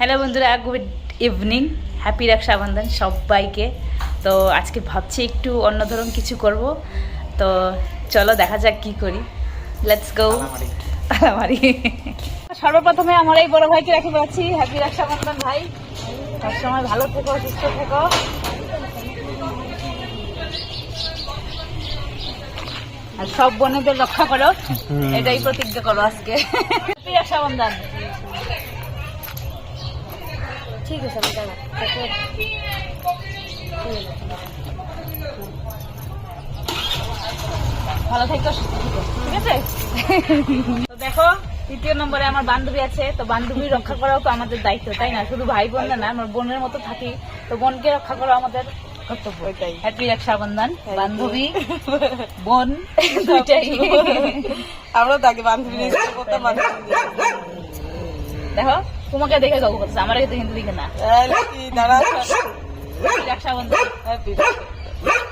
Hello বন্ধুরা good evening happy Rakshabandhan সবাইকে। তো আজকে ভাবছি একটু অন্য ধরন কিছু করব। তো চলো দেখা যাক কি করি। লেটস গো তালামারি সর্বপ্রথমে আমার এই বড় ভাইকে রাখি পাচ্ছি হ্যাপি রক্ষাবন্ধন ভাই। সবসময় ভালো থেকো সুস্থ থেকো। আর সব বোনেদের রক্ষা করো। এটাই প্রতিজ্ঞা করো আজকে। হ্যাপি রক্ষাবন্ধন ঠিক আছে আমি দাঁড়া ভালো থেকো ঠিক আছে? তো দেখো তৃতীয় নম্বরে আমার বান্ধবী আছে তো বান্ধবী রক্ষা করাও তো আমাদের দায়িত্ব তাই না? শুধু ভাই বোন না আমার বোনের মতো থাকি তো বোনকে রক্ষা করা আমাদের কর্তব্য। হ্যাপি রক্ষাবন্ধন বান্ধবী বোন দুইটাই। আমরা তাকে বান্ধবী করতে দেখো তোমাকে দেখে যাব করছে আমার কিন্তু হিন্দি দিকে না।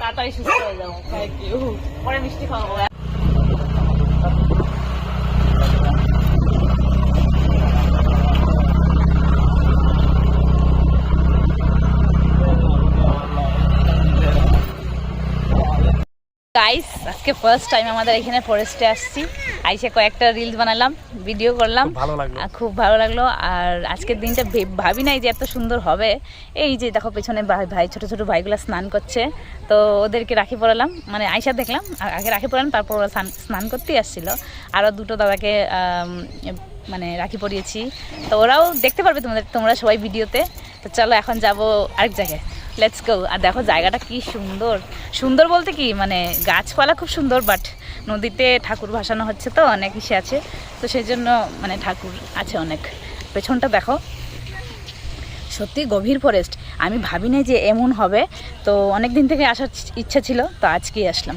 তাড়াতাড়ি সুস্থ হয়ে যাব পরে মিষ্টি খাওয়াবো। গাইস আজকে ফার্স্ট টাইম আমাদের এখানে ফরেস্টে আসছি। আইসে কয়েকটা রিলস বানালাম ভিডিও করলাম। ভালো লাগল। আর খুব ভালো লাগল। আর আজকের দিনটা ভে- ভাবি নাই যে এত সুন্দর হবে। এই যে দেখো পেছনে ভাই ছোট ছোট ভাইগুলো স্নান করছে। তো ওদেরকে রাখি পড়ালাম মানে আইসা দেখলাম আগে রাখি পরালাম তারপর ওরা স্নান- স্নান করতেই আসছিল। আরও দুটো দাদাকে মানে রাখি পরিয়েছি। তো ওরাও দেখতে পারবে তোমাদের তোমরা সবাই ভিডিওতে তো চলো এখন যাব আরেক জায়গায়। লেটস গো আর দেখো জায়গাটা কি সুন্দর। সুন্দর বলতে কি মানে গাছপালা খুব সুন্দর বাট নদীতে ঠাকুর ভাসানো হচ্ছে তো, অনেক ইসে আছে। তো সেই জন্য মানে ঠাকুর আছে অনেক। পেছনটা দেখো। সত্যি গভীর ফরেস্ট আমি ভাবি যে এমন হবে। তো অনেক দিন থেকে আসার ইচ্ছা ছিল, তো আজকেই আসলাম।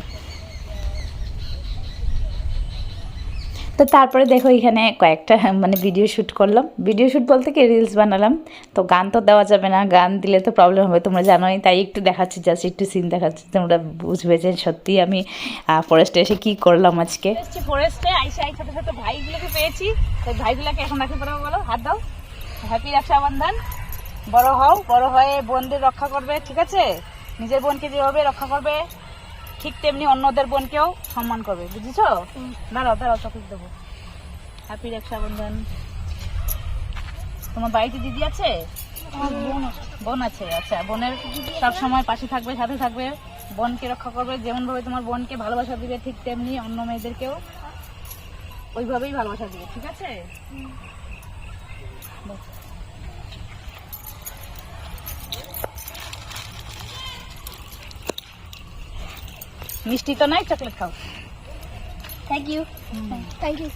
তো তারপরে দেখো এখানে কয়েকটা মানে ভিডিও শ্যুট করলাম। ভিডিও শ্যুট বলতে কি রিলস বানালাম। তো গান তো দেওয়া যাবে না, গান দিলে তো প্রবলেম হবে, তোমরা জানোই। তাই একটু দেখাচ্ছি জাস্ট একটু সিন দেখাচ্ছি, তোমরা বুঝবে যে সত্যি আমি ফরেস্টে এসে কি করলাম আজকে। ফরেস্টে আইসে আই ছোট ভাইগুলোকে পেয়েছি। তো ভাইগুলোকে এখন রাখি পড়াবো বলো, হাত দাও। হ্যাপি রক্ষাবন্ধন বড় হও, বড় হয়ে বোনদের রক্ষা করবে, ঠিক আছে? নিজের বোনকে যেভাবে রক্ষা করবে ঠিক তেমনি অন্যদের বোনকেও সম্মান করবে বুঝেছ? দাঁড়াও দাঁড়াও চকলেট দেবো। হ্যাপি রক্ষাবন্ধন। তোমার বাড়িতে দিদি আছে? বোন আছে। আচ্ছা বোনের সব সময় পাশে থাকবে সাথে থাকবে বোনকে রক্ষা করবে যেমন ভাবে তোমার বোনকে ভালোবাসা দিবে ঠিক তেমনি অন্য মেয়েদেরকেও ওইভাবেই ভালোবাসা দিবে ঠিক আছে? মিষ্টি তো নাই চকলেট খাও। Thank you thank you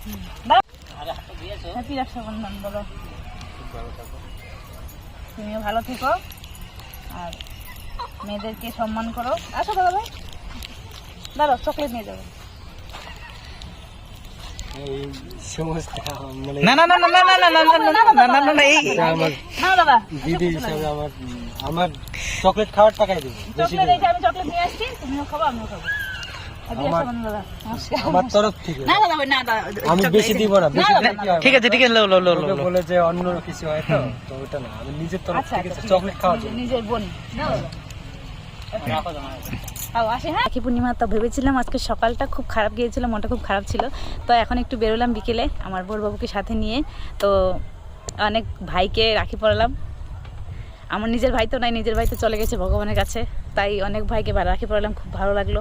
happy Rakshabandhan বলো। তুমিও ভালো থেকো। আর মেয়েদেরকে সম্মান করো। আসো দাদা ভাই। দাঁড়াও চকলেট নিয়ে যাব। না না না না না না না না না না না না না না এই না দাদা দিদি হিসাবে আমার আমার চকলেট খাওয়ার টাকাই দেবো চকলেট এই আমি চকলেট নিয়ে আসছি তুমিও খাব আমিও খাব আমার- তরফ থেকে আমি বেশি দিব না? ঠিক আছে ঠিক আছে লো লো লো লো বলে যে অন্য কিছু হয় তো তো ওটা না আমি নিজের তরফ আচ্ছা থেকে আচ্ছা, চকলেট আছে। খাওয়ার নিজের- বোন হ্যাঁ রাখি পূর্ণিমা তো ভেবেছিলাম, আজকে সকালটা খুব খারাপ গিয়েছিল, মনটা খুব খারাপ ছিল। তো এখন একটু বেরোলাম বিকেলে, আমার বোর বাবুকে সাথে নিয়ে। তো অনেক ভাইকে রাখি পড়ালাম আমার নিজের ভাই তো নাই, নিজের ভাই তো চলে গেছে ভগবানের কাছে। তাই অনেক ভাইকে রাখি পড়ালাম খুব ভালো লাগল।